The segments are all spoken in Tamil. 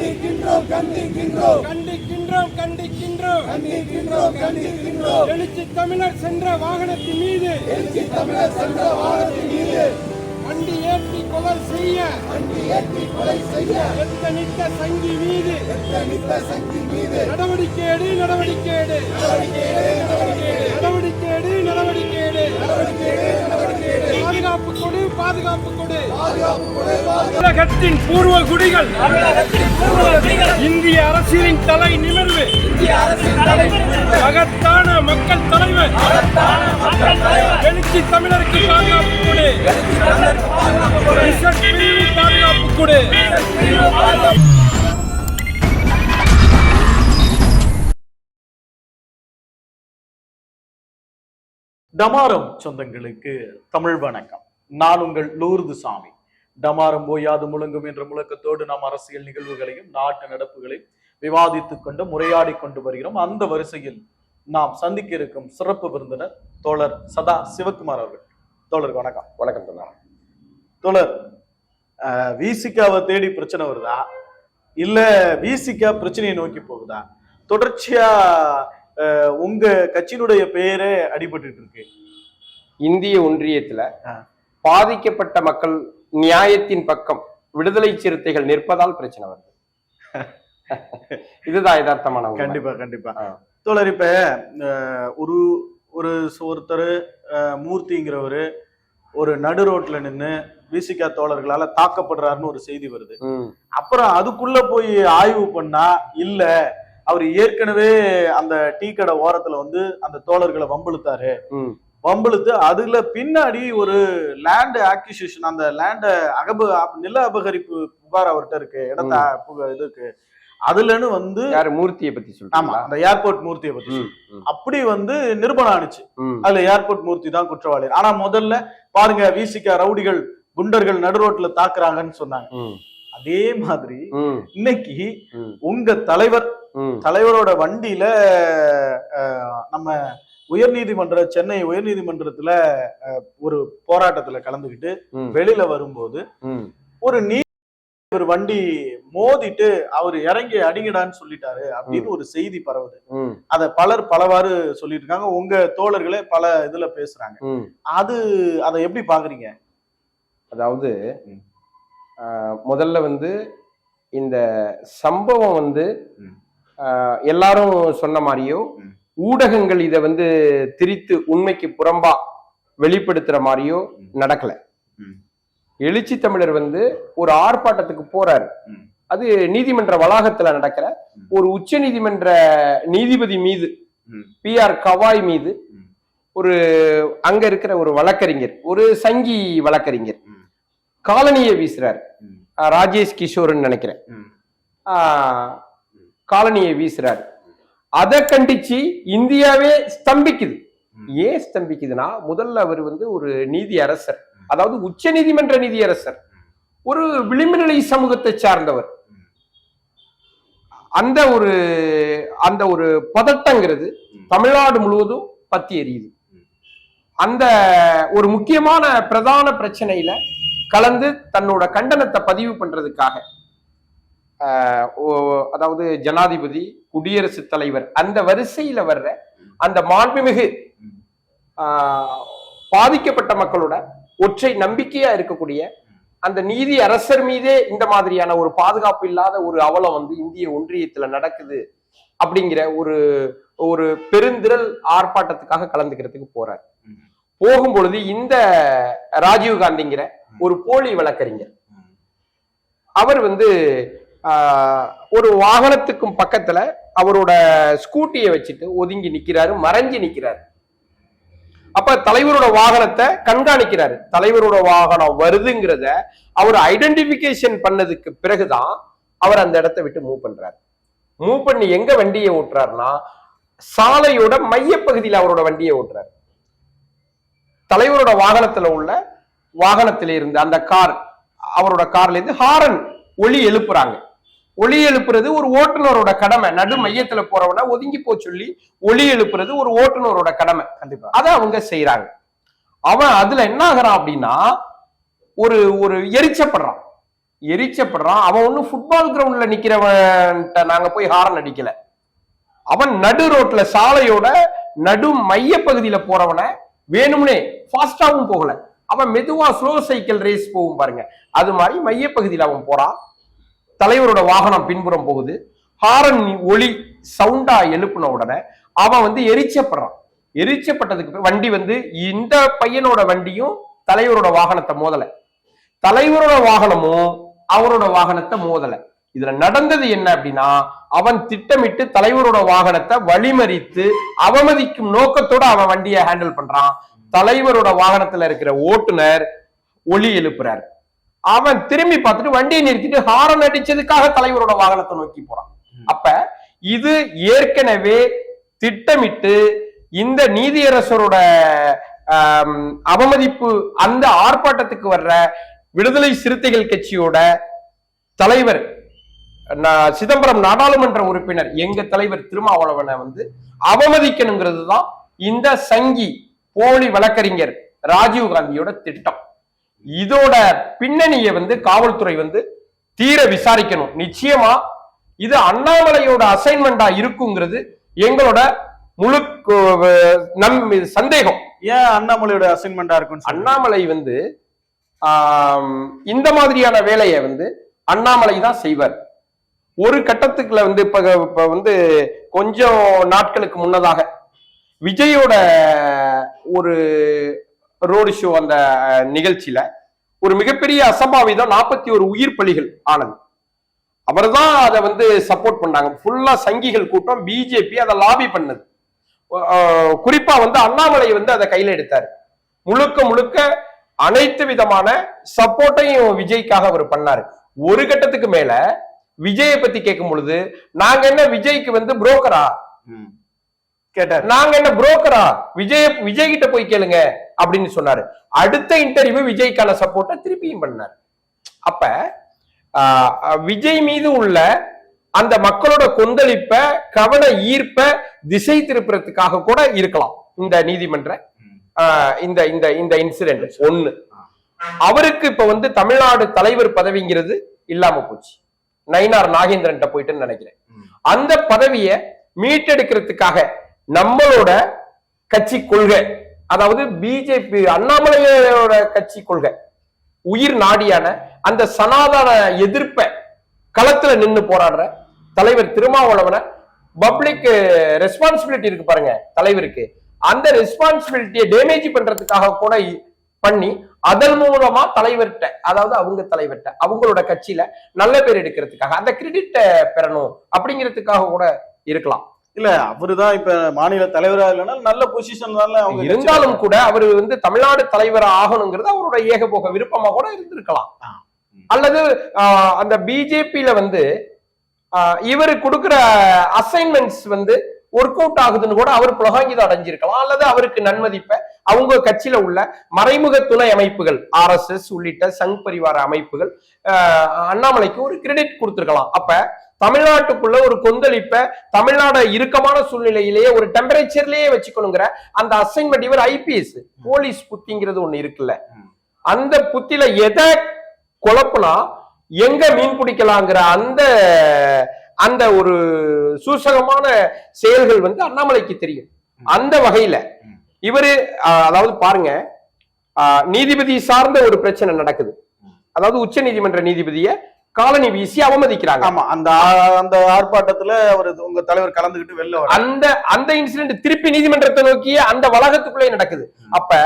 கண்டிக்கின்றோம் கண்டிக்கின்றோம். கண்டிக்கின்றோம் கண்டிக்கின்றோம். கண்டிக்கின்றோம் கண்டிக்கின்றோம். எழுச்சி தமிழர் சென்ற வாகனத்தின் மீது. எழுச்சி தமிழர் சென்ற வாகனத்தின் மீது. வண்டி ஏற்றி கொலை செய்ய. வண்டி ஏற்றி கொலை செய்ய. எத்தனித்த சங்கி மீது. எத்தனித்த சக்தி மீது. நடவடிக்கை எடு நடவடிக்கை எடு. நடவடிக்கை எடு நடவடிக்கை எடு. பாதுகாப்பு கொடு பாதுகாப்பு கொடு. பாதுகாப்பு தமிழகத்தின் பூர்வ குடிகள். இந்திய அரசியலின் தலை நிமிர்வு. மகத்தான மக்கள் தலைவர். எழுச்சி தமிழருக்கு பாதுகாப்பு கொடு. பாதுகாப்பு கொடு. டமாரம் சொந்தங்களுக்கு தமிழ் வணக்கம். நான் உங்கள் லூர்து சாமி. டமாரம் ஓயாது முழங்கும் என்ற முழக்கத்தோடு நாம் அரசியல் நிகழ்வுகளையும் நாட்டு நடப்புகளையும் விவாதித்துக் கொண்டு முறையாடி கொண்டு வருகிறோம். அந்த வரிசையில் நாம் சந்திக்க இருக்கும் சிறப்பு விருந்தினர் தோழர் சதா சிவகுமார் அவர்கள். தோழருக்கு வணக்கம். வணக்கம் தோழர் அஹ், விசிகாவை தேடி பிரச்சனை வருதா? இல்ல விசிகா பிரச்சனையை நோக்கி போகுதா? தொடர்ச்சியா உங்க கட்சியினுடைய பெயரே அடிபட்டுட்டு இருக்கு. இந்திய ஒன்றியத்துல. பாதிக்கப்பட்ட மக்கள் நியாயத்தின் பக்கம் விடுதலை சிறுத்தைகள் நிற்பதால் பிரச்சனை வருது. இதுதான் யதார்த்தமான. கண்டிப்பா கண்டிப்பா. தோழர் இப்ப ஒரு ஒரு ஒருத்தர் மூர்த்திங்கிறவரு ஒரு நடு ரோட்ல நின்னு விசிகா தோழர்களால தாக்கப்படுறாருன்னு ஒரு செய்தி வருது. அப்புறம் அதுக்குள்ள போய் ஆய்வு பண்ணா இல்ல அவர் ஏற்கனவே அந்த டீ கடை ஓரத்துல வந்து அந்த தோழர்களை வம்பிழுத்தாரு. வம்பிழுத்து அதுல பின்னாடி ஒரு லேண்ட் ஆக்விசிஷன் அந்த லேண்ட அகப நில அபகரிப்பு புகார் அவர்கிட்ட இருக்கு. இடத்த புக- இதுக்கு அதுலன்னு வந்து யாரு? மூர்த்தியை பத்தி ஆமா சொல்றீங்களா அந்த ஏர்போர்ட் மூர்த்தியை பத்தி சொல்லு. அப்படி வந்து நிரூபணம் ஆனிச்சு. அதுல ஏர்போர்ட் மூர்த்தி தான் குற்றவாளி. ஆனா முதல்ல பாருங்க விசிகா ரவுடிகள் குண்டர்கள் நடு ரோட்ல தாக்குறாங்கன்னு சொன்னாங்க. அதே மாதிரி இன்னைக்கு உங்க தலைவர் தலைவரோட வண்டியில நம்ம உயர்நீதிமன்ற சென்னை உயர்நீதிமன்றத்துல ஒரு போராட்டத்துல கலந்துக்கிட்டு ம், வெளியில வரும்போது ஒரு நீ ஒரு வண்டி மோதிட்டு அவர் இறங்கி அடிங்கடான்னு சொல்லிட்டாரு அப்படின்னு ஒரு செய்தி பரவுது. அத பலர் பலவாறு சொல்லிட்டு இருக்காங்க உங்க தோழர்களே பல இதுல பேசுறாங்க. அது அதை எப்படி பாக்குறீங்க? அதாவது முதல்ல வந்து இந்த சம்பவம் வந்து எல்லாரும் சொன்ன மாதிரியோ ம். ஊடகங்கள் இதை வந்து திரித்து உண்மைக்கு புறம்பா வெளிப்படுத்துற மாதிரியோ. நடக்கல. எழுச்சி தமிழர் வந்து ஒரு ஆர்ப்பாட்டத்துக்கு போறாரு. அது நீதிமன்ற வளாகத்துல நடக்கிற. ஒரு உச்ச நீதிமன்ற நீதிபதி மீது. பி ஆர் கவாய் மீது. ஒரு அங்க இருக்கிற ஒரு வழக்கறிஞர் ஒரு சங்கி வழக்கறிஞர். காலனியை வீசுறாரு ராஜேஷ் கிஷோர்னு நினைக்கிறேன் காலனியை வீசுறாரு அதை கண்டிச்சு இந்தியாவே ஸ்தம்பிக்குது. ஏன் ஸ்தம்பிக்குதுன்னா முதல்ல அவர் வந்து ஒரு நீதி அரசர் அதாவது உச்ச நீதிமன்ற நீதியரசர் ஒரு விளிம்பு நிலை சமூகத்தை சார்ந்தவர். அந்த ஒரு அந்த ஒரு பதட்டங்கிறது. தமிழ்நாடு முழுவதும் பத்தி எரியுது. அந்த ஒரு முக்கியமான பிரதான பிரச்சனையில கலந்து தன்னோட கண்டனத்தை பதிவு பண்றதுக்காக அதாவது ஜனாதிபதி குடியரசுத் தலைவர் அந்த வரிசையில வர்ற அந்த மாண்புமிகு ஆஹ் பாதிக்கப்பட்ட மக்களோட ஒற்றை நம்பிக்கையா இருக்கக்கூடிய அந்த நீதி அரசர் மீதே இந்த மாதிரியான ஒரு பாதுகாப்பு இல்லாத ஒரு அவலம் வந்து இந்திய ஒன்றியத்துல நடக்குது அப்படிங்கிற ஒரு ஒரு பெருந்திரள் ஆர்ப்பாட்டத்துக்காக கலந்துக்கிறதுக்கு போறார். போகும் பொழுது இந்த ராஜீவ் காந்திங்கிற ஒரு போலி வழக்கறிஞர். அவர் வந்து ஒரு வாகனத்துக்கும் பக்கத்துல அவரோட ஸ்கூட்டியை வச்சுட்டு ஒதுங்கி நிக்கிறாரு மறைஞ்சு நிக்கிறாரு. அப்ப தலைவரோட வாகனத்தை கண்காணிக்கிறாரு. தலைவரோட வாகனம் வருதுங்கிறத அவர் ஐடென்டிபிகேஷன் பண்ணதுக்கு பிறகுதான் அவர் அந்த இடத்தை விட்டு மூவ் பண்றாரு. மூவ் பண்ணி எங்க வண்டியை ஓட்டுறாருன்னா சாலையோட மையப்பகுதியில் அவரோட வண்டியை ஓட்டுறாரு. தலைவரோட வாகனத்துல உள்ள வாகனத்திலிருந்து அந்த கார் அவரோட கார்ல இருந்து ஹாரன் ஒளி எழுப்புறாங்க. ஒளி எழுப்புறது ஒரு ஓட்டுநரோட கடமை. நடு மையத்துல போறவன ஒதுங்கி போ சொல்லி ஒளி எழுப்புறது ஒரு ஓட்டுநரோட கடமை. கண்டிப்பா. அதை அவங்க செய்யறாங்க அவன் அதுல என்ன ஆகுறான் அப்படின்னா ஒரு ஒரு எரிச்சப்படுறான். எரிச்சப்படுறான். அவன் ஒன்னும் ஃபுட்பால் கிரவுண்ட்ல நிக்கிறவன்ட்ட நாங்க போய் ஹாரன் அடிக்கல. அவன் நடு ரோட்ல சாலையோட நடு மைய பகுதியில போறவன வேணும்னே ஃபாஸ்டாவும் போகல. அவன் மெதுவா ஸ்லோ சைக்கிள் ரேஸ் போகும் பாருங்க. அது மாதிரி மைய பகுதியில அவன் போறான். தலைவரோட வாகனம் பின்புறம் போகுது. ஹாரன் ஒளி சவுண்டா எழுப்பின உடனே அவன் வந்து எரிச்சப்படுறான். எரிச்சப்பட்டதுக்கு வண்டி வந்து இந்த பையனோட வண்டியும் தலைவரோட வாகனத்தை மோதல. தலைவரோட வாகனமும் அவரோட வாகனத்தை மோதல. இதுல நடந்தது என்ன அப்படின்னா அவன் திட்டமிட்டு தலைவரோட வாகனத்தை வழிமறித்து அவமதிக்கும் நோக்கத்தோட அவன் வண்டியை ஹேண்டில் பண்றான். தலைவரோட வாகனத்துல இருக்கிற ஓட்டுநர் ஒலி எழுப்புறாரு. அவன் திரும்பி பார்த்துட்டு வண்டியை நிறுத்திட்டு ஹாரன் அடிச்சதுக்காக தலைவரோட வாகனத்தை நோக்கி போறான். அப்ப இது ஏற்கனவே திட்டமிட்டு இந்த நீதியரசரோட அவமதிப்பு அந்த ஆர்ப்பாட்டத்துக்கு வர்ற விடுதலை சிறுத்தைகள் கட்சியோட தலைவர் சிதம்பரம் நாடாளுமன்ற உறுப்பினர் எங்க தலைவர் திருமாவளவனை வந்து அவமதிக்கணுங்கிறது தான் இந்த சங்கி போலி வழக்கறிஞர் ராஜீவ் காந்தியோட திட்டம். இதோட பின்னணியை வந்து காவல்துறை வந்து தீர விசாரிக்கணும். நிச்சயமா இது அண்ணாமலையோட அசைன்மெண்டா இருக்குங்கிறது எங்களோட முழு நம் சந்தேகம். ஏன் அண்ணாமலையோட அசைன்மெண்டா சொன்னா அண்ணாமலை வந்து இந்த மாதிரியான வேலையை வந்து அண்ணாமலை தான் செய்வார். ஒரு கட்டத்துக்குள்ள வந்து இப்ப இப்ப வந்து கொஞ்சம் நாட்களுக்கு முன்னதாக விஜயோட ஒரு ரோடு ஷோ அந்த நிகழ்ச்சியில ஒரு மிகப்பெரிய அசம்பாவிதம் நாற்பத்தி ஒரு உயிர் பலிகள் ஆனது. அவர் தான் அதை வந்து சப்போர்ட் பண்ணாங்க. ஃபுல்லா சங்கிகள் கூட்டம் பிஜேபி அதை லாபி பண்ணது. குறிப்பா வந்து அண்ணாமலை வந்து அதை கையில எடுத்தார். முழுக்க முழுக்க அனைத்து விதமான சப்போர்ட்டையும் விஜய்க்காக அவர் பண்ணாரு. ஒரு கட்டத்துக்கு மேல விஜயை பத்தி கேட்கும் பொழுது நாங்க என்ன விஜய்க்கு வந்து புரோக்கரா ம். கேட்டார். நாங்க என்ன புரோக்கரா விஜய் விஜய் கிட்ட போய் கேளுங்க அப்படின்னு சொன்னாரு. அடுத்த இன்டர்வியூ விஜய்க்கான சப்போர்ட்டை திருப்பியும் பண்ணார். அப்ப விஜய் மீது உள்ள அந்த மக்களோட கொந்தளிப்ப கவன ஈர்ப்ப திசை திருப்புறதுக்காக கூட இருக்கலாம் இந்த நீதிமன்ற ஆஹ், இந்த இந்த இந்த இன்சிடென்ட் ஒண்ணு. அவருக்கு இப்ப வந்து தமிழ்நாடு தலைவர் பதவிங்கிறது இல்லாம போச்சு. நயினார் நாகேந்திரன்ட்ட போயிட்டுன்னு நினைக்கிறேன். அந்த பதவியை மீட்டெடுக்கிறதுக்காக நம்மளோட கட்சி கொள்கை அதாவது பிஜேபி அண்ணாமலையோட கட்சி கொள்கை உயிர் நாடியான அந்த சனாதன எதிர்ப்பை களத்துல நின்று போராடுற தலைவர் திருமாவளவனை பப்ளிக் ரெஸ்பான்சிபிலிட்டி இருக்கு பாருங்க தலைவருக்கு. அந்த ரெஸ்பான்சிபிலிட்டியை டேமேஜ் பண்றதுக்காக கூட இ- பண்ணி அதன் மூலமா தலைவர்கிட்ட அதாவது அவங்க தலைவர்கிட்ட அவங்களோட கட்சியில நல்ல பேர் எடுக்கிறதுக்காக அந்த கிரெடிட்டை பெறணும் அப்படிங்கிறதுக்காக கூட இருக்கலாம். இல்ல அவருதான் இப்ப மாநில தலைவரா இல்லைன்னா நல்ல பொசிஷன் அவங்க இருந்தாலும் கூட அவர் வந்து தமிழ்நாடு தலைவர் ஆகணுங்கிறது அவரோட ஏகபோக விருப்பமா கூட இருந்திருக்கலாம். அல்லது அந்த பிஜேபியில வந்து இவரு கொடுக்கிற அசைன்மெண்ட்ஸ் வந்து ஒர்க் அவுட் ஆகுதுன்னு கூட அவர் புலகாங்கிதம் அடைஞ்சிருக்கலாம். அல்லது அவருக்கு நன்மதிப்பை அவங்க கட்சியில உள்ள மறைமுக துணை அமைப்புகள் ஆர்எஸ்எஸ் உள்ளிட்ட சங் பரிவார அமைப்புகள் அண்ணாமலைக்கு ஒரு கிரெடிட் கொடுத்திருக்கலாம். அப்ப தமிழ்நாட்டுக்குள்ள ஒரு கொந்தளிப்ப தமிழ்நாடு இறுக்கமான சூழ்நிலையிலேயே ஒரு டெம்பரேச்சர்லயே வச்சுக்கணுங்கிற அந்த அசைன்மெண்ட் இவர் ஐபிஎஸ் போலீஸ் புத்திங்கிறது ஒண்ணு இருக்குல்ல. அந்த புத்தில எதை குழப்பினா எங்க மீன் பிடிக்கலாங்கிற அந்த அந்த ஒரு சூசகமான செயல்கள் வந்து அண்ணாமலைக்கு தெரியும். அந்த வகையில இவரு அதாவது பாருங்க நீதிபதி சார்ந்த ஒரு பிரச்சனை நடக்குது. அதாவது உச்ச நீதிமன்ற நீதிபதியை காலனி வீசி அவமதிக்கிறாங்க. ஆமா அந்த அந்த ஆர்ப்பாட்டத்துல அவர் உங்க தலைவர் கலந்துகிட்டு வெளில அந்த அந்த இன்சிடென்ட் திருப்பி நீதிமன்றத்தை நோக்கிய அந்த வளாகத்துக்குள்ளே நடக்குது. அப்ப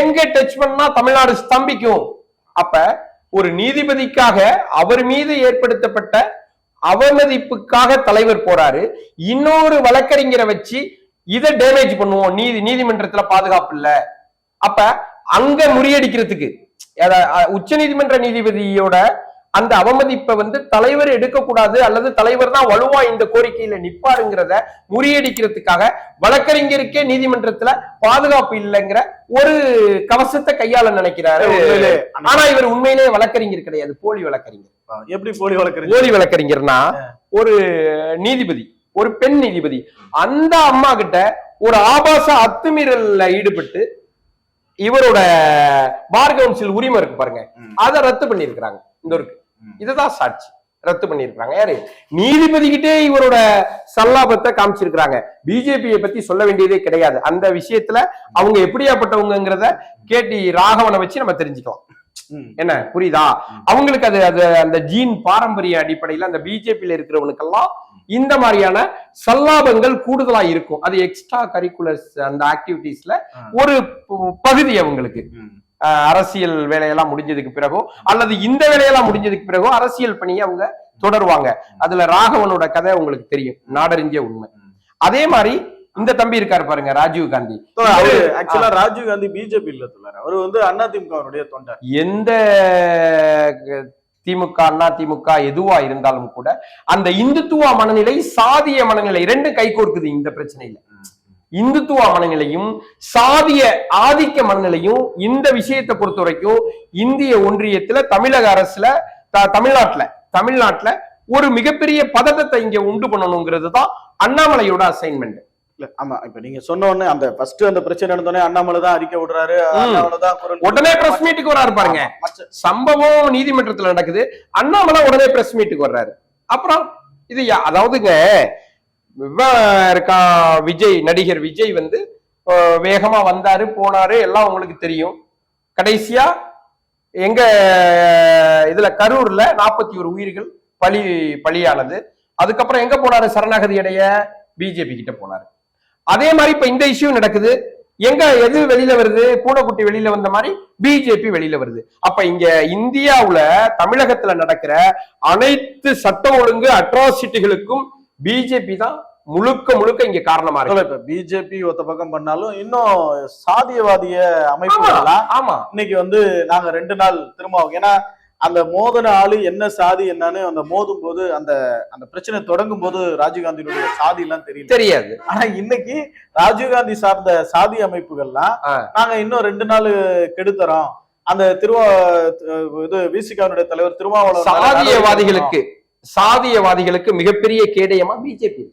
எங்க டச் பண்ணா தமிழ்நாடு ஸ்தம்பிக்கும்? அப்ப ஒரு நீதிபதிக்காக அவர் மீது ஏற்படுத்தப்பட்ட அவமதிப்புக்காக தலைவர் போறாரு. இன்னொரு வழக்கறிஞரை வச்சு இதை டேமேஜ் பண்ணுவோம். நீதி நீதிமன்றத்துல பாதுகாப்பு இல்ல. அப்ப அங்க முறியடிக்கிறதுக்கு உச்ச நீதிமன்ற நீதிபதியோட அந்த அவமதிப்பை வந்து தலைவர் எடுக்கக்கூடாது அல்லது தலைவர் தான் வலுவா இந்த கோரிக்கையில நிப்பாருங்கிறத முறியடிக்கிறதுக்காக வழக்கறிஞருக்கே நீதிமன்றத்துல பாதுகாப்பு இல்லைங்கிற ஒரு கவசத்தை கையாள நினைக்கிறாரு. ஆனா இவர் உண்மையிலேயே வழக்கறிஞர் கிடையாது போலி வழக்கறிஞர். எப்படி போலி வழக்கறிஞர்? போலி வழக்கறிஞர்னா ஒரு நீதிபதி ஒரு பெண் நீதிபதி. அந்த அம்மா கிட்ட ஒரு ஆபாச அத்துமீறல்ல ஈடுபட்டு இவரோட பார் கவுன்சில் உரிமை இருக்கு பாருங்க. அதை ரத்து பண்ணியிருக்கிறாங்க. இந்த ஒரு இதுதான் சாட்சி. ரத்து பண்ணிருக்காங்க யாரு? நீதிபதி கிட்டே இவரோட சல்லாபத்தை காமிச்சிருக்கிறாங்க. பிஜேபியை பத்தி சொல்ல வேண்டியதே கிடையாது. அந்த விஷயத்துல அவங்க எப்படியாப்பட்டவங்கிறத கேட்டி ராகவனை வச்சு நம்ம தெரிஞ்சுக்கலாம். என்ன? புரியுதா? அவங்களுக்கு அது அது அந்த ஜீன் பாரம்பரிய அடிப்படையில அந்த பிஜேபியில இருக்கிறவனுக்கெல்லாம் இந்த மாதிரியான சல்லாபங்கள் கூடுதலா இருக்கும். அது எக்ஸ்ட்ரா கரிக்குலர்ஸ் அந்த ஆக்டிவிட்டீஸ்ல ஒரு பகுதி அவங்களுக்கு. அரசியல் வேலையெல்லாம் முடிஞ்சதுக்கு பிறகோ அல்லது இந்த வேலையெல்லாம் முடிஞ்சதுக்கு பிறகோ அரசியல் பணியை அவங்க தொடருவாங்க. அதுல ராகவனோட கதை உங்களுக்கு தெரியும். நாடறிஞ்ச உண்மை. அதே மாதிரி இந்த தம்பி இருக்காரு பாருங்க ராஜீவ் காந்தி. அவரு ஆக்சுவலா ராஜீவ் காந்தி பிஜேபி இல்ல தோழர். அவர் வந்து அதிமுகவுடைய தொண்டர். எந்த திமுக அண்ணா திமுக எதுவா இருந்தாலும் கூட அந்த இந்துத்துவ மனநிலை சாதிய மனநிலை ரெண்டும் கைகோர்க்குது இந்த பிரச்சனையில. இந்துத்துவ மனநிலையும் சாதிய ஆதிக்க மனநிலையும் இந்த விஷயத்தை பொறுத்த வரைக்கும் இந்திய ஒன்றியத்துல தமிழக அரசுல தமிழ்நாட்டுல தமிழ்நாட்டுல ஒரு மிகப்பெரிய பதட்டத்தை இங்க உண்டு பண்ணணுங்கிறது தான் அண்ணாமலையோட அசைன்மெண்ட் ஆமா இப்ப நீங்க சொன்ன உடனே அந்த ஃபர்ஸ்ட் அந்த பிரச்சனை நடந்தோடனே அண்ணாமலை தான் அறிக்கை விடுறாரு உடனே பிரஸ் மீட்டுக்கு வராரு பாருங்க. சம்பவம் நீதிமன்றத்துல நடக்குது. அண்ணாமலை உடனே பிரஸ் மீட்டுக்கு வர்றாரு. அப்புறம் இது அதாவதுங்க இருக்கா விஜய் நடிகர் விஜய் வந்து வேகமா வந்தாரு போனாரு எல்லாம் உங்களுக்கு தெரியும். கடைசியா எங்க இதுல கரூர்ல நாற்பத்தி ஒரு உயிர்கள் பலி பலியானது. அதுக்கப்புறம் எங்க போனாரு? சரணாகதி அடைய பிஜேபி கிட்ட போனாரு. அதே மாதிரி இப்ப இந்த இஷ்யூ நடக்குது. எங்க எது வெளியில வருது? பூனைக்குட்டி வெளியில வந்த மாதிரி பிஜேபி வெளியில வருது. அப்ப இங்க இந்தியாவுல தமிழகத்துல நடக்கிற அனைத்து சட்டம் ஒழுங்கு அட்ராசிட்டிகளுக்கும் பிஜேபி தான் முழுக்க முழுக்க இங்க காரணமா இருக்கு. இப்ப பிஜேபி ஒத்த பக்கம் பண்ணாலும் இன்னும் சாதியவாதிய அமைப்புகள்லாம் ஆமா இன்னைக்கு வந்து நாங்க ரெண்டு நாள் திரும்ப ஏன்னா அந்த மோதன ஆளு என்ன சாதி என்னன்னு அந்த மோதும் போது அந்த அந்த பிரச்சனை தொடங்கும் போது ராஜீவ்காந்தியினுடைய சாதி எல்லாம் தெரியல. தெரியாது. ஆனா இன்னைக்கு ராஜீவ்காந்தி சார்ந்த சாதி அமைப்புகள்லாம். நாங்க இன்னும் ரெண்டு நாள் கெடுத்தரோம் அந்த திருவா இது விசிகாவுடைய தலைவர் திருமாவளவன் சாதியவாதிகளுக்கு சாதியவாதிகளுக்கு மிகப்பெரிய கேடயமா பிஜேபி.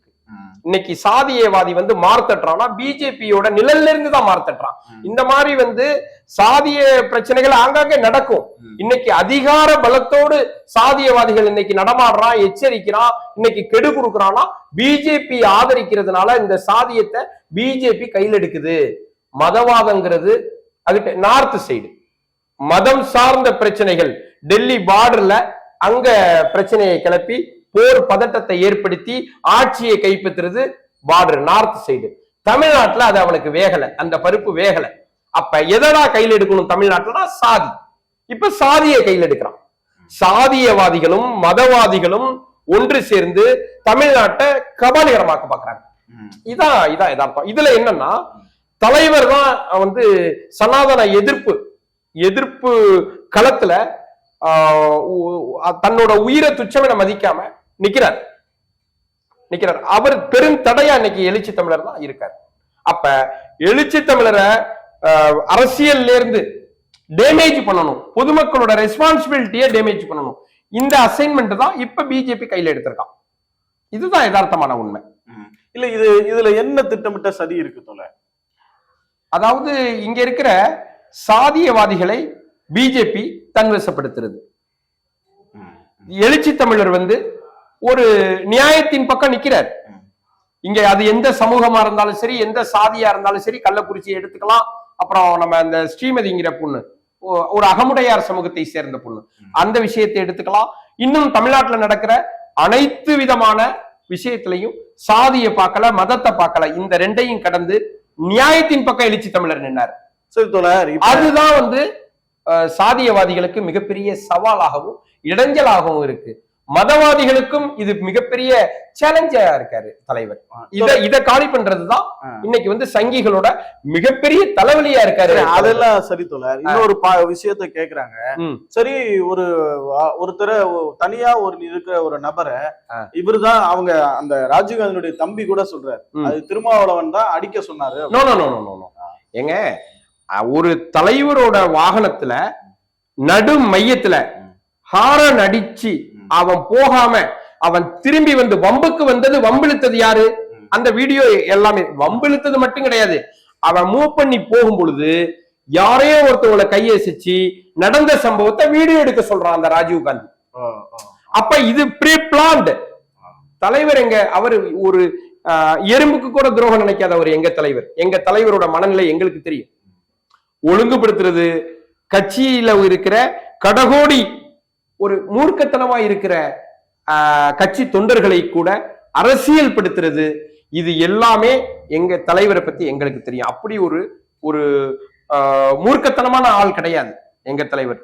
இன்னைக்கு சாதியவாதி வந்து மார்த்தட்டுறான்னா பிஜேபியோட நிழல்ல இருந்து தான் மார்த்தட்டுறான். இந்த மாதிரி வந்து சாதிய பிரச்சனைகள் ஆங்காங்கே நடக்கும். இன்னைக்கு அதிகார பலத்தோடு சாதியவாதிகள் இன்னைக்கு நடமாடுறான் எச்சரிக்கிறான் இன்னைக்கு கெடு கொடுக்குறான்னா பிஜேபி ஆதரிக்கிறதுனால இந்த சாதியத்தை பிஜேபி கையில் எடுக்குது. மதவாதங்கிறது அதுக்கு நார்த் சைடு மதம் சார்ந்த பிரச்சனைகள். டெல்லி பார்டர்ல அங்க பிரச்சனையை கிளப்பி போர் பதட்டத்தை ஏற்படுத்தி ஆட்சியை கைப்பற்றுறது பார்டர் நார்த் சைடு. தமிழ்நாட்டுல அது அவனுக்கு வேகல அந்த பருப்பு வேகல. அப்ப எதடா கையில் எடுக்கணும் தமிழ்நாட்டுல சாதி. இப்ப சாதியை கையில் எடுக்கிறான். சாதியவாதிகளும் மதவாதிகளும் ஒன்று சேர்ந்து தமிழ்நாட்டை கபாலிகரமாக்க பாக்குறாங்க. இதான் இதான் யதார்த்தம். இதுல என்னன்னா தலைவர் தான் வந்து சனாதன எதிர்ப்பு எதிர்ப்பு களத்துல தன்னோட உயிரை துச்சமென மதிக்காம நிக்கிறார். நிக்கிறார். அவர் பெரும் தடையா இன்னைக்கு எழுச்சி தமிழர் தான் இருக்கார். அப்ப எழுச்சி தமிழரை அரசியல்ல இருந்து டேமேஜ் பண்ணணும். பொதுமக்களோட ரெஸ்பான்சிபிலிட்டியை டேமேஜ் பண்ணணும். இந்த அசைன்மெண்ட் தான் இப்ப பிஜேபி கையில எடுத்திருக்கான். இதுதான் யதார்த்தமான உண்மை. இல்ல இது இதுல என்ன திட்டமிட்ட சதி இருக்கு தோல அதாவது இங்க இருக்கிற சாதியவாதிகளை பிஜேபி தன்வசப்படுத்துறது. எழுச்சி தமிழர் வந்து ஒரு நியாயத்தின் பக்கம் நிக்கிறார். இங்க அது எந்த சமூகமா இருந்தாலும் சரி எந்த சாதியா இருந்தாலும் சரி கள்ளக்குறிச்சியை எடுத்துக்கலாம் அப்புறம் நம்ம அந்த ஸ்ரீமதிங்கிற பொண்ணு ஒரு அகமுடையார் சமூகத்தை சேர்ந்த பொண்ணு. அந்த விஷயத்தை எடுத்துக்கலாம் இன்னும் தமிழ்நாட்டுல நடக்கிற அனைத்து விதமான விஷயத்திலையும் சாதியை பார்க்கல மதத்தை பார்க்கல இந்த ரெண்டையும் கடந்து நியாயத்தின் பக்கம் எழுச்சி தமிழர் நின்னார் அதுதான் வந்து சாதியவாதிகளுக்கு மிகப்பெரிய சவாலாகவும் இடைஞ்சலாகவும் இருக்கு மதவாதிகளுக்கும் இது மிகப்பெரிய சேலஞ்சா இருக்காரு தலைவர். இத இத காலி பண்றதுதான். இன்னைக்கு வந்து சங்கிகளோட மிகப்பெரிய தலைவலியா இருக்காரு. அதெல்லாம் சரி தோழர். இன்னொரு விஷயத்த கேக்குறாங்க. சரி ஒரு ஒருத்தர தனியா ஒரு இருக்கிற ஒரு நபரை. இவருதான் அவங்க அந்த ராஜீவ்காந்தியுடைய தம்பி கூட சொல்றாரு. அது திருமாவளவன் தான் அடிக்க சொன்னாரு ஏங்க ஒரு தலைவரோட வாகனத்துல நடு மையத்துல ஹாரன் அடிச்சு அவன் போகாம அவன் திரும்பி வந்து வம்புக்கு வந்தது வம்பிழுத்தது யாரு? அந்த வீடியோ எல்லாமே வம்பிழுத்தது மட்டும் கிடையாது. அவன் மூவ் பண்ணி போகும் பொழுது யாரையோ ஒருத்தவங்களை கையசிச்சு நடந்த சம்பவத்தை வீடியோ எடுக்க சொல்றான் அந்த ராஜீவ் காந்தி. அப்ப இது ப்ரீ பிளான்டு தலைவர் எங்க? அவர் ஒரு எறும்புக்கு கூட துரோகம் நினைக்காதவர் எங்க தலைவர். எங்க தலைவரோட மனநிலை எங்களுக்கு தெரியும். ஒழுங்குபடுத்துறது கட்சியில இருக்கிற கடகோடி ஒரு மூர்க்கத்தனமா இருக்கிற கட்சி தொண்டர்களை கூட அரசியல் படுத்துறது இது எல்லாமே எங்க தலைவரை பத்தி எங்களுக்கு தெரியும். அப்படி ஒரு ஒரு மூர்க்கத்தனமான ஆள் கிடையாது எங்க தலைவர்.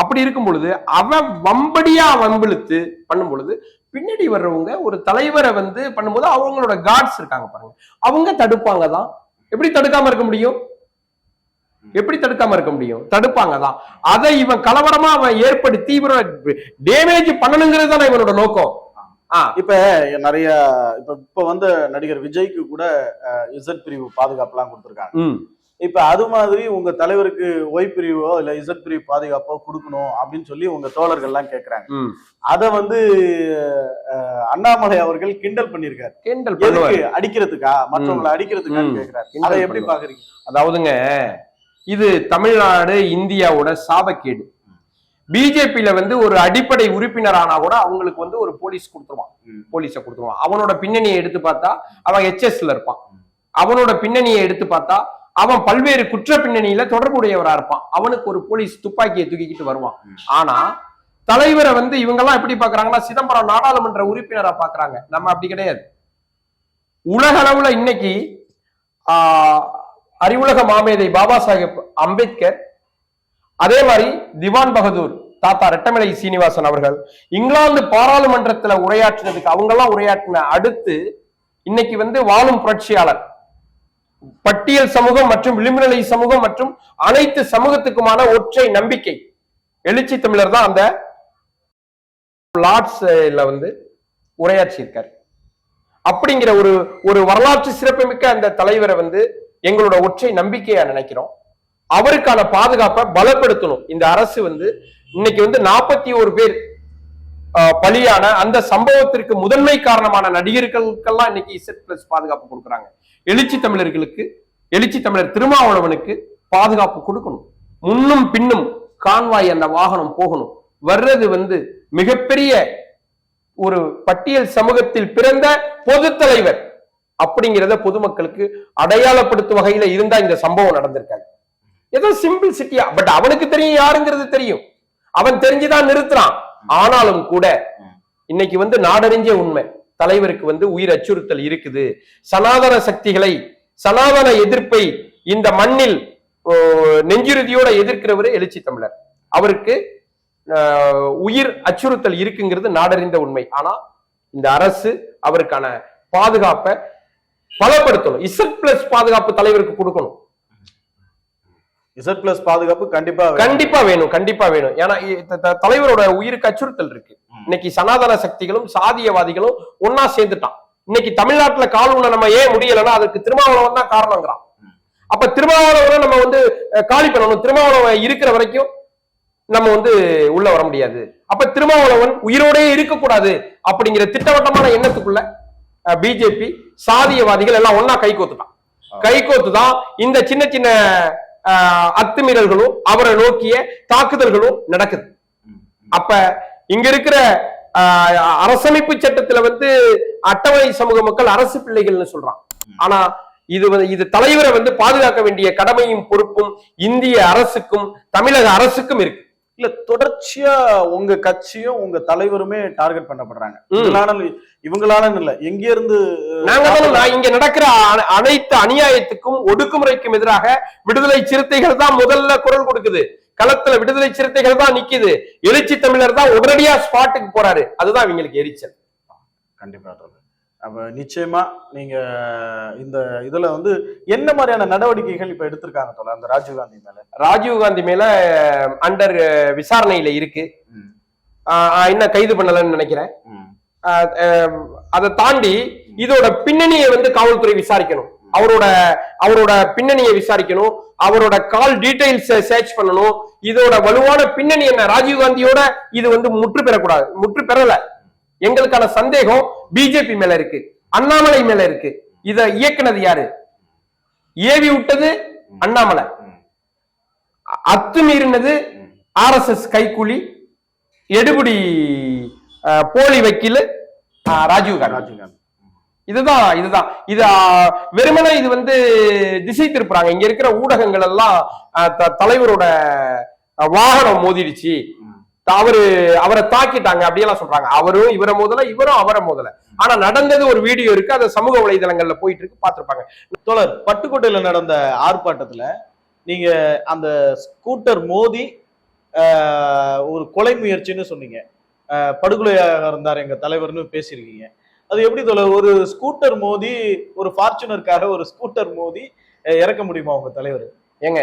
அப்படி இருக்கும் பொழுது அவன் வம்படியா வம்பிழுத்து பண்ணும் பொழுது பின்னாடி வர்றவங்க ஒரு தலைவரை வந்து பண்ணும்போது அவங்களோட காட்ஸ் இருக்காங்க பாருங்க. அவங்க தடுப்பாங்க தான். எப்படி தடுக்காம இருக்க முடியும்? எப்படி தடுக்காம இருக்க முடியும்? தடுப்பாங்க தான் அதை இவன் கலவரமா அவன் ஏற்படுத்தி இவனை டேமேஜ் பண்ணணுங்கிறது தானே இவனோட நோக்கம். இப்ப நிறைய இப்ப இப்ப வந்த நடிகர் விஜய்க்கு கூட இசட் பிரிவு பாதுகாப்புலாம் கொடுத்திருக்காங்க. ம். இப்ப அது மாதிரி உங்க தலைவருக்கு ஒய் பிரிவோ இல்ல இசட் பிரிவு பாதுகாப்போ கொடுக்கணும் அப்படின்னு சொல்லி உங்க தோழர்கள் எல்லாம் கேக்குறாங்க அத வந்து அண்ணாமலை அவர்கள் கிண்டல் பண்ணிருக்காரு கிண்டல் அடிக்கிறதுக்கா? மற்றவங்களை அடிக்கிறதுக்கான்னு ம். கேக்குறாரு. அதை எப்படி. பாக்குறீங்க? அதாவதுங்க இது தமிழ்நாடு இந்தியாவோட சாபக்கேடு. பிஜேபியில வந்து ஒரு அடிப்படை உறுப்பினர் ஆனா கூட அவங்களுக்கு வந்து ஒரு போலீஸ் கொடுத்துருவான். போலீஸ கொடுத்துருவான். அவனோட பின்னணியை எடுத்து பார்த்தா அவன் ஹெச்எஸ்ல இருப்பான். அவனோட பின்னணியை எடுத்து பார்த்தா அவன் பல்வேறு குற்ற பின்னணியில தொடர்புடையவரா இருப்பான். அவனுக்கு ஒரு போலீஸ் துப்பாக்கியை தூக்கிக்கிட்டு வருவான். ஆனா தலைவரை வந்து இவங்க எல்லாம் எப்படி பாக்குறாங்கன்னா சிதம்பரம் நாடாளுமன்ற உறுப்பினரா பாக்குறாங்க நம்ம அப்படி கிடையாது. உலக அளவுல இன்னைக்கு ஆஹ், அறிவுலக மாமேதை பாபா சாஹேப் அம்பேத்கர் அதே மாதிரி திவான் பகதூர் தாத்தா ரெட்டமலை சீனிவாசன் அவர்கள் இங்கிலாந்து பாராளுமன்றத்துல உரையாற்றினதுக்கு அவங்கெல்லாம் உரையாற்றின அடுத்து இன்னைக்கு வந்து வாழும் புரட்சியாளர். பட்டியல் சமூகம் மற்றும் விளிம்புநிலை சமூகம் மற்றும் அனைத்து சமூகத்துக்குமான ஒற்றை நம்பிக்கை. எழுச்சி தமிழர் தான் அந்த லார்ட்ஸ்ல வந்து உரையாற்றியிருக்கார். அப்படிங்கிற ஒரு ஒரு வரலாற்று சிறப்புமிக்க அந்த தலைவரை வந்து எங்களோட ஒற்றை நம்பிக்கையா நினைக்கிறோம். அவருக்கான பாதுகாப்பை பலப்படுத்தணும். இந்த அரசு வந்து இன்னைக்கு வந்து நாற்பத்தி ஒரு பேர் ஆஹ், பலியான அந்த சம்பவத்திற்கு முதன்மை காரணமான நடிகர்களுக்கெல்லாம் இன்னைக்கு இசட் பிளஸ் பாதுகாப்பு கொடுக்குறாங்க. எழுச்சி தமிழர்களுக்கு எழுச்சி தமிழர் திருமாவளவனுக்கு பாதுகாப்பு கொடுக்கணும். முன்னும் பின்னும் கான்வாய் அந்த வாகனம் போகணும். வர்றது வந்து மிகப்பெரிய ஒரு பட்டியல் சமூகத்தில் பிறந்த பொது தலைவர் அப்படிங்கிறத பொதுமக்களுக்கு அடையாளப்படுத்தும் வகையில இருந்தா இந்த சம்பவம் நடந்திருக்காது ஏதோ சிம்பிள் சிட்டியா பட் அவனுக்கு தெரியும் யாருங்கிறது தெரியும். அவன் தெரிஞ்சுதான் நிறுத்துறான். ஆனாலும் கூட இன்னைக்கு வந்து நாடறிஞ்ச உண்மை. தலைவருக்கு வந்து உயிர் அச்சுறுத்தல் இருக்குது. சனாதன சக்திகளை சனாதன எதிர்ப்பை இந்த மண்ணில் ஓ, நெஞ்சுறுதியோட எதிர்க்கிறவரு எழுச்சி தமிழர். அவருக்கு ஆஹ், உயிர் அச்சுறுத்தல் இருக்குங்கிறது நாடறிந்த உண்மை. ஆனா இந்த அரசு அவருக்கான பாதுகாப்பை பலப்படுத்தணும். இசட் பிளஸ் பாதுகாப்பு தலைவருக்கு கொடுக்கணும். இசட் பிளஸ் பாதுகாப்பு கண்டிப்பா. கண்டிப்பா வேணும் கண்டிப்பா வேணும். ஏன்னா தலைவரோட உயிருக்கு அச்சுறுத்தல் இருக்கு. இன்னைக்கு சனாதன சக்திகளும் சாதியவாதிகளும் ஒன்னா சேர்ந்துட்டான். இன்னைக்கு தமிழ்நாட்டுல கால் ஊன நம்ம ஏன் முடியலன்னா அதுக்கு திருமாவளவன் தான் காரணங்கிறான். அப்ப திருமாவளவனை நம்ம வந்து காலி பண்ணணும். திருமாவளவன் இருக்கிற வரைக்கும் நம்ம வந்து உள்ள வர முடியாது. அப்ப திருமாவளவன் உயிரோடயே இருக்கக்கூடாது அப்படிங்கிற திட்டவட்டமான எண்ணத்துக்குள்ள பிஜேபி சாதியவாதிகள் எல்லாம் ஒன்னா கை கோத்துட்டான். கை கோத்துதான் இந்த சின்ன சின்ன அத்துமீறல்களும் அவரை நோக்கிய தாக்குதல்களும் நடக்குது. அப்ப இங்க இருக்கிற அரசமைப்பு சட்டத்துல வந்து அட்டவணை சமூக மக்கள் அரசு பிள்ளைகள்னு சொல்றான். ஆனா இது வந்து இது தலைவரை வந்து பாதுகாக்க வேண்டிய கடமையும் பொறுப்பும் இந்திய அரசுக்கும் தமிழக அரசுக்கும் இருக்கு. இல்ல தொடர்ச்சியா உங்க கட்சியும் உங்க தலைவருமே டார்கெட் பண்ணப்படுறாங்க. இவங்களால இல்ல. எங்க இருந்து நாங்க இங்க நடக்கிற அனைத்து அநியாயத்துக்கும் ஒடுக்குமுறைக்கும் எதிராக விடுதலை சிறுத்தைகள் தான் முதல்ல குரல் கொடுக்குது. களத்துல விடுதலை சிறுத்தைகள் தான் நிக்குது. எழுச்சி தமிழர் தான் உடனடியா ஸ்பாட்டுக்கு போறாரு. அதுதான் இவங்களுக்கு எரிச்சல். கண்டிப்பா. அப்ப நிச்சயமா நீங்க இந்த இதுல வந்து என்ன மாதிரியான நடவடிக்கைகள் இப்ப எடுத்திருக்காங்க தோழர்? அந்த ராஜீவ்காந்தி மேல. ராஜீவ் காந்தி மேல அண்டர் விசாரணையில இருக்கு. இன்னும் கைது பண்ணலன்னு நினைக்கிறேன். அதை தாண்டி இதோட பின்னணியை வந்து காவல்துறை விசாரிக்கணும். அவரோட அவரோட பின்னணியை விசாரிக்கணும். அவரோட கால் டீடைல்ஸ் சர்ச் பண்ணணும். இதோட வலுவான பின்னணி என்ன? ராஜீவ் காந்தியோட இது வந்து முற்று பெறக்கூடாது. முற்று பெறல. எங்களுக்கான சந்தேகம் பிஜேபி மேல இருக்கு. அண்ணாமலை மேல இருக்கு. இத இயக்குனது யாரு? ஏவி விட்டது அண்ணாமலை. அத்துமீறினது ஆர் எஸ் எஸ் கைக்கூலி எடுபடி அஹ், போலி வக்கீல் ராஜீவ் காந்தி. ராஜீவ்காந்தி இதுதான் இதுதான். இது வெறுமனே இது வந்து திசை திருப்புறாங்க. இங்க இருக்கிற ஊடகங்கள் எல்லாம் தலைவரோட வாகனம் மோதிடுச்சு. அவரு அவரை தாக்கிட்டாங்க அப்படியெல்லாம் சொல்றாங்க. அவரும் இவரை மோதல இவரும் அவரை மோதல. ஆனா நடந்தது ஒரு வீடியோ இருக்கு. அது சமூக வலைதளங்கள்ல போயிட்டு இருக்கு பாத்திருப்பாங்க தோழர் பட்டுக்கோட்டையில நடந்த ஆர்ப்பாட்டத்துல நீங்க அந்த ஸ்கூட்டர் மோதி ஒரு கொலை முயற்சின்னு சொன்னீங்க. படுகொலையாக இருந்தார் எங்க தலைவர்னு பேசியிருக்கீங்க. அது எப்படி தோழர்? ஒரு ஸ்கூட்டர் மோதி ஒரு ஃபார்ச்சுனருக்காக ஒரு ஸ்கூட்டர் மோதி இறக்க முடியுமா உங்க தலைவர்? ஏங்க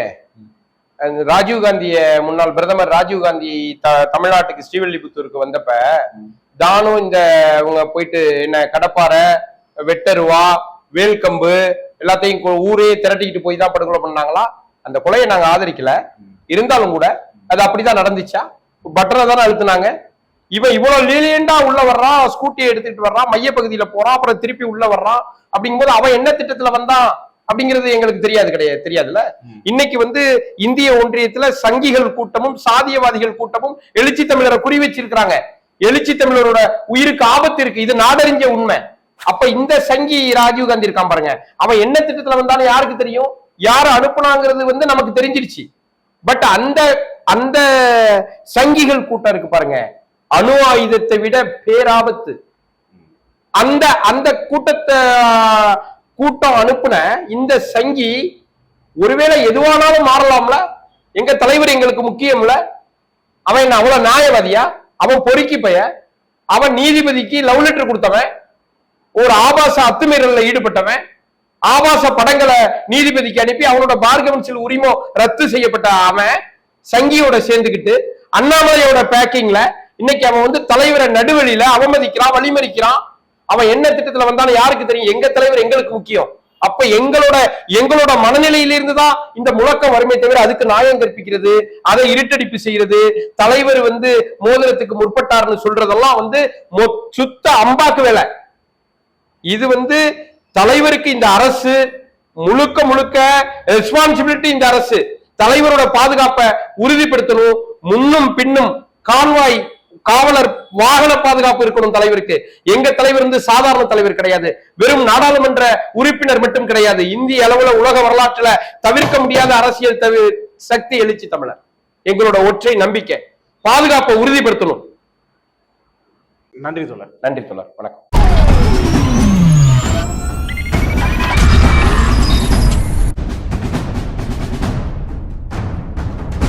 ராஜீவ் காந்திய முன்னாள் பிரதமர் ராஜீவ் காந்தி த தமிழ்நாட்டுக்கு ஸ்ரீவில்லிபுத்தூருக்கு வந்தப்ப தானும் இந்த இவங்க போயிட்டு என்ன கடப்பாறை வெட்டருவா வேல்கம்பு எல்லாத்தையும் ஊரே திரட்டிக்கிட்டு போய் தான் படுகொலை பண்ணாங்களா? அந்த கொலையை நாங்க ஆதரிக்கல. இருந்தாலும் கூட அது அப்படிதான் நடந்துச்சா? பட்டனை தானே அழுத்துனாங்க? இவன் இவ்வளவு லீலியண்டா உள்ள வர்றான் ஸ்கூட்டியை எடுத்துட்டு வர்றான் மையப்பகுதியில போறான் அப்புறம் திருப்பி உள்ள வர்றான். அப்படிங்கும்போது அவன் என்ன திட்டத்துல வந்தான் அப்படிங்கிறது எங்களுக்கு தெரியாது கிடையாது தெரியாதுல்ல? இன்னைக்கு வந்து இந்திய ஒன்றியத்துல சங்கிகள் கூட்டமும் சாதியவாதிகள் கூட்டமும் எழுச்சி தமிழரை குறி வச்சிருக்கிறாங்க. எழுச்சி தமிழரோட உயிருக்கு ஆபத்து இருக்கு இது நாடறிஞ்ச உண்மை. அப்ப இந்த சங்கி ராஜீவ் காந்தி இருக்கான் பாருங்க. அவன் என்ன திட்டத்துல வந்தாலும் யாருக்கு தெரியும்? யார அனுப்புனாங்கிறது வந்து நமக்கு தெரிஞ்சிருச்சு. பட் அந்த அந்த சங்கிகள் கூட்டம் இருக்கு பாருங்க. அணு ஆயுதத்தை விட பேராபத்து. அந்த அந்த கூட்டத்தை கூட்டம் அனுப்புன இந்த சங்கி ஒருவேளை எதுவானாலும் மாறலாம்ல? எங்க தலைவர் எங்களுக்கு முக்கியம்ல? அவன் என்ன அவ்வளவு நியாயவாதியா? அவன் பொறுக்கி பைய. அவன் நீதிபதிக்கு லவ் லெட்டர் கொடுத்தவன். ஒரு ஆபாச அத்துமீறல ஈடுபட்டவன். ஆபாச படங்களை நீதிபதிக்கு அனுப்பி அவனோட பார் கவுன்சில் உரிமம் ரத்து செய்யப்பட்ட அவன். சங்கியோட சேர்ந்துக்கிட்டு அண்ணாமலையோட பேக்கிங்ல இன்னைக்கு அவன் வந்து தலைவரை நடுவழியில அவமதிக்கிறான் வழிமறிக்கிறான். அவன் என்ன திட்டத்துல வந்தாலும் யாருக்கு தெரியும்? எங்க தலைவர் எங்களுக்கு முக்கியம். அப்ப எங்களோட எங்களோட மனநிலையிலிருந்து தான் இந்த முழக்கம் வறுமை தவிர அதுக்கு நியாயம் கற்பிக்கிறது அதை இருட்டடிப்பு செய்யறது தலைவர் வந்து மோதிரத்துக்கு முற்பட்டார்னு சொல்றதெல்லாம் வந்து மொ- சுத்த அம்பாக்கு வேலை. இது வந்து தலைவருக்கு இந்த அரசு முழுக்க முழுக்க ரெஸ்பான்சிபிலிட்டி இந்த அரசு. தலைவரோட பாதுகாப்பை உறுதிப்படுத்தணும். முன்னும் பின்னும் கால்வாய் காவலர் வாகன பாதுகாப்பு இருக்கணும் தலைவருக்கு. எங்க தலைவர் வந்து சாதாரண தலைவர் கிடையாது. வெறும் நாடாளுமன்ற உறுப்பினர் மட்டும் கிடையாது. இந்திய அளவுல உலக வரலாற்றுல தவிர்க்க முடியாத அரசியல் தவி சக்தி எழுச்சி தமிழர். எங்களோட ஒற்றை நம்பிக்கை. பாதுகாப்பை உறுதிப்படுத்தணும். நன்றி தோழர். நன்றி தோழர். வணக்கம்.